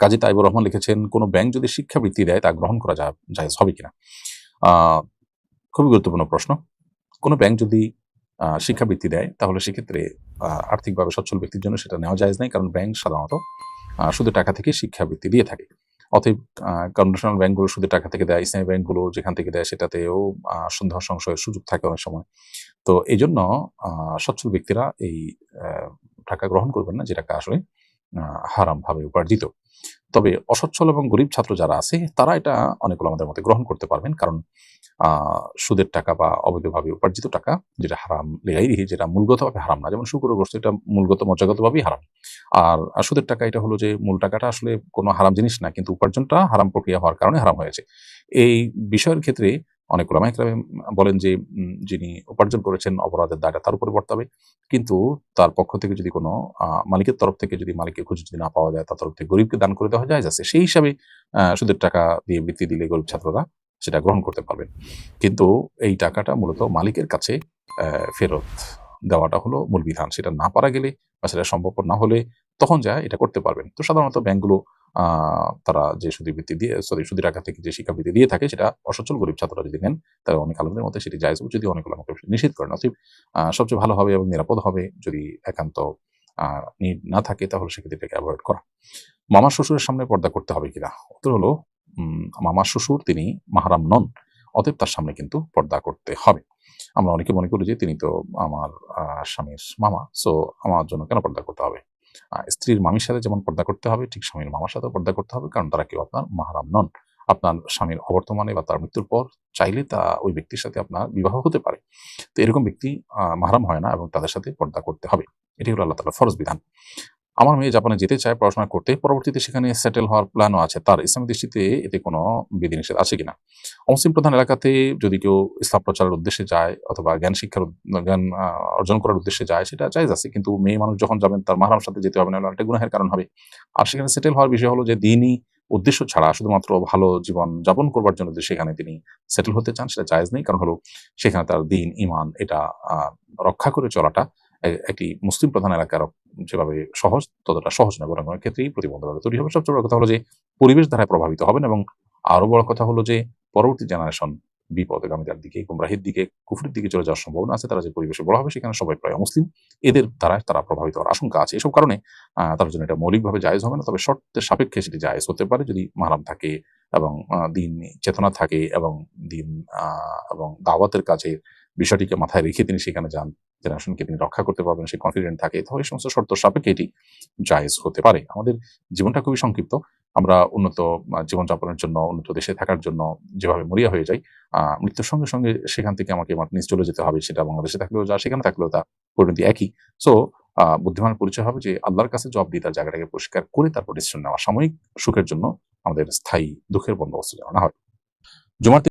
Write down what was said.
কাজী তাইবুর রহমান লিখেছেন কোনো ব্যাংক যদি শিক্ষাবৃত্তি দেয় তা গ্রহণ করা যায় হবে কিনা? আহ, খুবই গুরুত্বপূর্ণ প্রশ্ন। কোনো ব্যাংক যদি শিক্ষাবৃত্তি দেয় তাহলে সেক্ষেত্রে আর্থিকভাবে সচ্ছল ব্যক্তির জন্য সেটা নেওয়া যায় নাই কারণ ব্যাংক সাধারণত সুদের টাকা থেকে শিক্ষাবৃত্তি দিয়ে থাকে। অতএব কনভেনশনাল ব্যাংকগুলো সুদের টাকা থেকে দেয় ইসলামী ব্যাংকগুলো যেখান থেকে দেয় সেটাতেও সন্দেহ সংশয়ের সুযোগ থাকে অনেক সময়। তো এই জন্য সচ্ছল ব্যক্তিরা এই টাকা গ্রহণ করবেন না যে টাকা আসলে হারাম ভাবে উপার্জিত। তবে অসচ্ছল এবং গরিব ছাত্র যারা আছে, তারা এটা অনেকগুলো আমাদের মতে গ্রহণ করতে পারবেন। কারণ সুদের টাকা বা অবৈধভাবে উপার্জিত টাকা যেটা হারাম লেগাই রিহি যেটা মূলগতভাবে হারাম না। যেমন শুকুর গোষ্ঠ এটা মূলগত মজ্জাগতভাবেই হারাম। আর সুদের টাকা এটা হলো যে মূল টাকাটা আসলে কোনো হারাম জিনিস না, কিন্তু উপার্জনটা হারাম প্রক্রিয়া হওয়ার কারণে হারাম হয়েছে। এই বিষয়ের ক্ষেত্রে অনেক ওলামা বলেন যে যিনি উপার্জন করেছেন অপরাধের দায়টা তার উপরে বর্তাবে কিন্তু তার পক্ষ থেকে যদি কোনো মালিকের তরফ থেকে যদি মালিকের খুঁজে যদি না পাওয়া যায়, তার তরফ থেকে গরিবকে দান করে দেওয়া যায় আছে সেই হিসাবে সুদের টাকা দিয়ে বৃত্তি দিলে গরিব ছাত্ররা সেটা গ্রহণ করতে পারবেন কিন্তু এই টাকাটা মূলত মালিকের কাছে ফেরত দেওয়াটা হলো মূল বিধান। সেটা না পারা গেলে বা সেটা সম্ভবপর না হলে তখন যা এটা করতে পারবেন। তো সাধারণত ব্যাংকগুলো তারা যে সুদী বৃত্তি দিয়ে সরি সুদী টাকা থেকে যে শিক্ষাবৃত্তি দিয়ে থাকে, সেটা অসচ্ছল গরিব ছাত্ররা যদি নেন, তাহলে অনেক আলমদের মধ্যে সেটি জায়জ যদি অনেক আমাকে নিষেধ করেন অতএব সবচেয়ে ভালো হবে এবং নিরাপদ হবে যদি একান্ত নিড না থাকে, তাহলে সেক্ষেত্রে এটাকে অ্যাভয়েড করা। মামা শ্বশুরের সামনে পর্দা করতে হবে কিনা? উত্তর হলো মামা শ্বশুর তিনি মাহারাম নন, অতএব তার সামনে কিন্তু পর্দা করতে হবে। আমরা অনেকে মনে করি যে তিনি তো আমার স্বামীর মামা সো আমার জন্য কেন পর্দা করতে হবে? স্ত্রীর মামির সাথে যেমন পর্দা করতে হবে, ঠিক স্বামীর মামার সাথে পর্দা করতে হবে, কারণ তারা কেউ আপনার মাহারাম নন। আপনার স্বামীর অবর্তমানে বা তার মৃত্যুর পর চাইলে তা ওই ব্যক্তির সাথে আপনার বিবাহ হতে পারে। তো এরকম ব্যক্তি মাহারাম হয় না এবং তাদের সাথে পর্দা করতে হবে। এটি হলো আল্লাহ তালা ফরজ বিধান। আমার মেয়ে জাপানে যেতে চায়, পড়াশোনা করতে, পরবর্তীতে সেখানে সেটেল হওয়ার প্ল্যানও আছে। তার ইসলামী দৃষ্টিতে এতে কোনো বিধিনিষেধ আছে কিনা? অমুসলিম প্রধান এলাকাতে যদি কেউ ইসলাম প্রচারের উদ্দেশ্যে যায় অথবা জ্ঞান শিক্ষার জ্ঞান অর্জন করার উদ্দেশ্যে যায়, সেটা জায়জ আছে। কিন্তু মেয়ে মানুষ যখন যাবেন, তার মাহারাম সাথে যেতে হবে না একটা গুনাহের কারণ হবে। আর সেখানে সেটেল হওয়ার বিষয় হলো যে, দিনই উদ্দেশ্য ছাড়া শুধুমাত্র ভালো জীবন যাপন করবার জন্য সেখানে তিনি সেটেল হতে চান, সেটা জায়েজ নেই। কারণ হলো, সেখানে তার দিন ইমান এটা রক্ষা করে চলাটা একটি মুসলিম প্রধান এলাকার যেভাবে সহজ, ততটা সহজ নয় বরং অনেক ক্ষেত্রেই প্রতিবন্ধকতা তৈরি হবে। সবচেয়ে বড় কথা হলো যে, পরিবেশ দ্বারা প্রভাবিত হবেন এবং আরও বড় কথা হলো যে, পরবর্তী জেনারেশন বিপদগামীদের দিকে, গুমরাহির দিকে, কুফরির দিকে চলে যাওয়ার সম্ভাবনা আছে, তারা যে পরিবেশে বড় হবে সেখানে সবাই প্রায় মুসলিম এদের দ্বারা তারা প্রভাবিত হওয়ার আশঙ্কা আছে। এসব কারণে তার জন্য এটা মৌলিকভাবে জায়জ হবে না, তবে শর্তের সাপেক্ষে সেটি জায়েজ হতে পারে যদি মারাম থাকে এবং দিন চেতনা থাকে এবং দিন এবং দাওয়াতের কাজে বিষয়টিকে মাথায় রেখে তিনি সেখানে যান। জেনারেশনকে তিনি রক্ষা করতে পারবেন সে কনফিডেন্ট থাকে। তাহলে এই সমস্ত শর্ত সাপেক্ষে এটি জায়েজ হতে পারে। আমাদের জীবনটা খুবই সংক্ষিপ্ত। আমরা উন্নত জীবনযাপনের জন্য, উন্নত দেশে থাকার জন্য যেভাবে মরিয়া হয়ে যাই মৃত্যুর সঙ্গে সঙ্গে সেখান থেকে আমাকে আমার নিজ চলে যেতে হবে, সেটা বাংলাদেশে থাকলেও, যা সেখানে থাকলেও তা পরিণতি একই। সো বুদ্ধিমানের পরিচয় হবে যে আল্লাহর কাছে জব দিয়ে তার জায়গাটাকে পরিষ্কার করে তারপর ডিসিশন নেওয়া সাময়িক সুখের জন্য আমাদের স্থায়ী দুঃখের বন্দোবস্ত জানানো হয়। জুমার